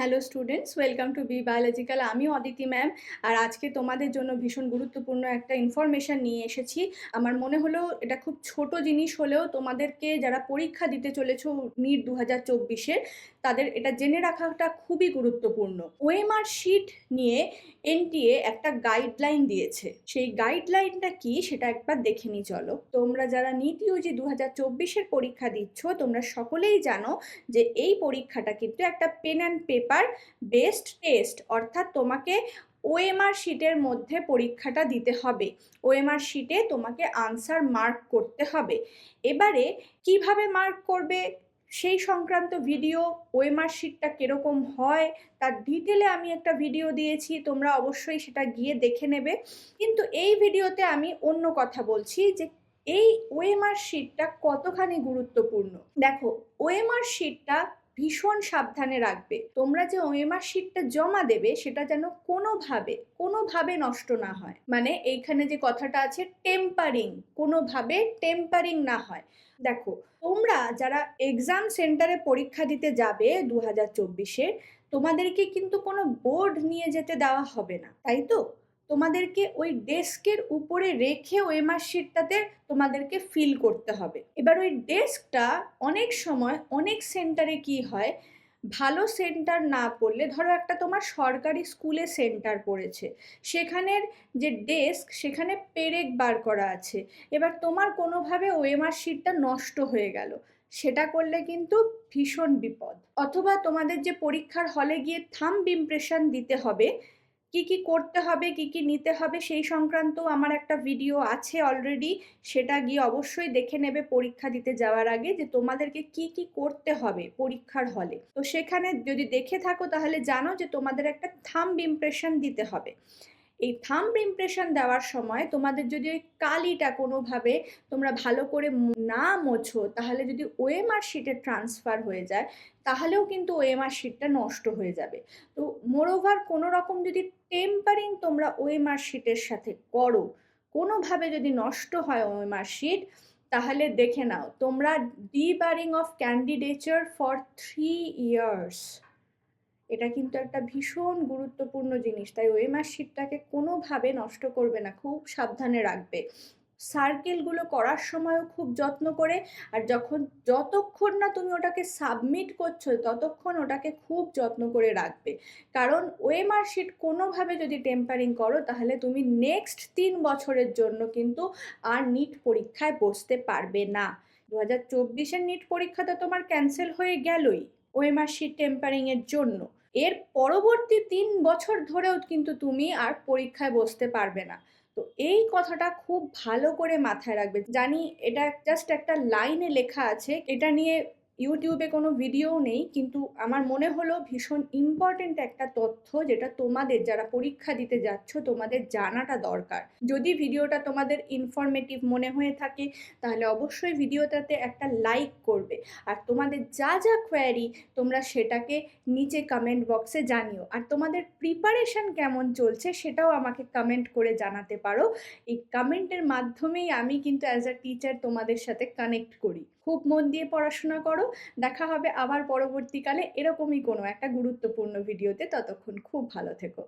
Hello students welcome to B biological আমি Aditi ma'am আর আজকে তোমাদের জন্য ভীষণ গুরুত্বপূর্ণ একটা ইনফরমেশান নিয়ে এসেছি। আমার মনে হলো এটা খুব ছোট জিনিস হলেও তোমাদেরকে যারা পরীক্ষা দিতে চলেছ নিট দু হাজার চব্বিশের, তাদের এটা জেনে রাখাটা খুবই গুরুত্বপূর্ণ। ওএমআর শিট নিয়ে এনটিএ একটা গাইডলাইন দিয়েছে। সেই গাইডলাইনটা কি সেটা একবার দেখে নি চলো। তোমরা যারা নিট ইউজি দু হাজার চব্বিশের পরীক্ষা দিচ্ছ, তোমরা সকলেই জানো যে এই পরীক্ষাটা কিন্তু একটা pen and paper based test অর্থাৎ তোমাকে ওএমআর শিটের মধ্যে পরীক্ষাটা দিতে হবে। ওএমআর শিটে তোমাকে আনসার মার্ক করতে হবে। এবারে কীভাবে মার্ক করবে? সেই সংক্রান্ত ভিডিও ওএমআর শিটটা কীরকম হয়? তার ডিটেলে আমি একটা ভিডিও দিয়েছি, তোমরা অবশ্যই সেটা গিয়ে দেখে নেবে। কিন্তু এই ভিডিওতে আমি অন্য কথা বলছি যে, এই ওএমআর শিটটা কতখানি গুরুত্বপূর্ণ? দেখো ওএমআর শিটটা ভীষণ সাবধানে রাখবে। তোমরা যে ওএমআর শিটটা জমা দেবে, সেটা যেন কোনোভাবে কোনোভাবে নষ্ট না হয়। মানে এইখানে যে কথাটা আছে টেম্পারিং কোনোভাবে টেম্পারিং না হয়। দেখো, তোমরা যারা এক্সাম সেন্টারে পরীক্ষা দিতে যাবে দু হাজার চব্বিশে তোমাদেরকে কিন্তু কোনো বোর্ড নিয়ে যেতে দেওয়া হবে না, তাই তো? তোমাদেরকে ওই ডেস্কের উপরে রেখে ওই মার্কশিটটাতে তোমাদেরকে ফিল করতে হবে। এবার ওই ডেস্কটা অনেক সময় অনেক সেন্টারে কি হয়, ভালো সেন্টার না পড়লে ধরো একটা তোমার সরকারি স্কুলে সেন্টার পড়েছে, সেখানের যে ডেস্ক সেখানে পেরেক বার করা আছে, এবার তোমার কোনোভাবে ওএমআর শিটটা নষ্ট হয়ে গেল, সেটা করলে কিন্তু ভীষণ বিপদ। অথবা তোমাদের যে পরীক্ষার হলে গিয়ে থাম্ব ইমপ্রেশন দিতে হবে কি কি করতে হবে, কি কি নিতে হবে, সেই সংক্রান্ত আমার একটা ভিডিও আছে অলরেডি সেটা গিয়ে অবশ্যই দেখে নেবে পরীক্ষা দিতে যাওয়ার আগে যে তোমাদেরকে কি কি করতে হবে পরীক্ষার হলে। তো সেখানে যদি দেখে থাকো তাহলে জানো যে তোমাদের একটা থাম্ব ইমপ্রেশন দিতে হবে। এই থাম্ব ইমপ্রেশন দেওয়ার সময় তোমাদের যদি ওই কালিটা কোনোভাবে তোমরা ভালো করে না মোছো, তাহলে যদি ওএমআর শিটে ট্রান্সফার হয়ে যায়, তাহলেও কিন্তু ওএমআর শিটটা নষ্ট হয়ে যাবে। তো মোরওভার কোনো রকম যদি টেম্পারিং তোমরা ওএমআর শিটের সাথে করো, কোনোভাবে যদি নষ্ট হয় ওএমআর শিট তাহলে দেখে নাও, তোমরা debarring of candidature for three years এটা কিন্তু একটা ভীষণ গুরুত্বপূর্ণ জিনিস। তাই ওএমআর শিটটাকে কোনোভাবে নষ্ট করবে না, খুব সাবধানে রাখবে। সার্কেলগুলো করার সময়ও খুব যত্ন করে, আর যখন, যতক্ষণ না তুমি ওটাকে সাবমিট করছ, ততক্ষণ ওটাকে খুব যত্ন করে রাখবে। কারণ ওএমআর শিট কোনোভাবে যদি টেম্পারিং করো, তাহলে তুমি নেক্সট তিন বছরের জন্য কিন্তু আর নিট পরীক্ষায় বসতে পারবে না। দু হাজার চব্বিশের নিট পরীক্ষা তো তোমার ক্যান্সেল হয়ে গেলই ওএমআর শিট টেম্পারিংয়ের জন্য। এর পরবর্তী তিন বছর ধরেও কিন্তু তুমি আর পরীক্ষায় বসতে পারবে না। তো এই কথাটা খুব ভালো করে মাথায় রাখবে। জানি এটা জাস্ট একটা লাইনে লেখা আছে, এটা নিয়ে ইউটিউবে কোনো ভিডিও নেই, কিন্তু আমার মনে হলো ভীষণ ইম্পর্টেন্ট একটা তথ্য যেটা তোমাদের যারা পরীক্ষা দিতে যাচ্ছ, তোমাদের জানাটা দরকার। যদি ভিডিওটা তোমাদের ইনফরমেটিভ মনে হয়ে থাকে, তাহলে অবশ্যই ভিডিওটাতে একটা লাইক করবে। আর তোমাদের যা যা কোয়ারি তোমরা সেটাকে নিচে কমেন্ট বক্সে জানিও। আর তোমাদের প্রিপারেশন কেমন চলছে, সেটাও আমাকে কমেন্ট করে জানাতে পারো। এই কমেন্টের মাধ্যমেই আমি কিন্তু অ্যাজ আ টিচার তোমাদের সাথে কানেক্ট করি। খুব মন দিয়ে পড়াশোনা করো। দেখা হবে আবার পরবর্তীকালে এরকমই কোনো একটা গুরুত্বপূর্ণ ভিডিওতে ততক্ষণ খুব ভালো থেকো।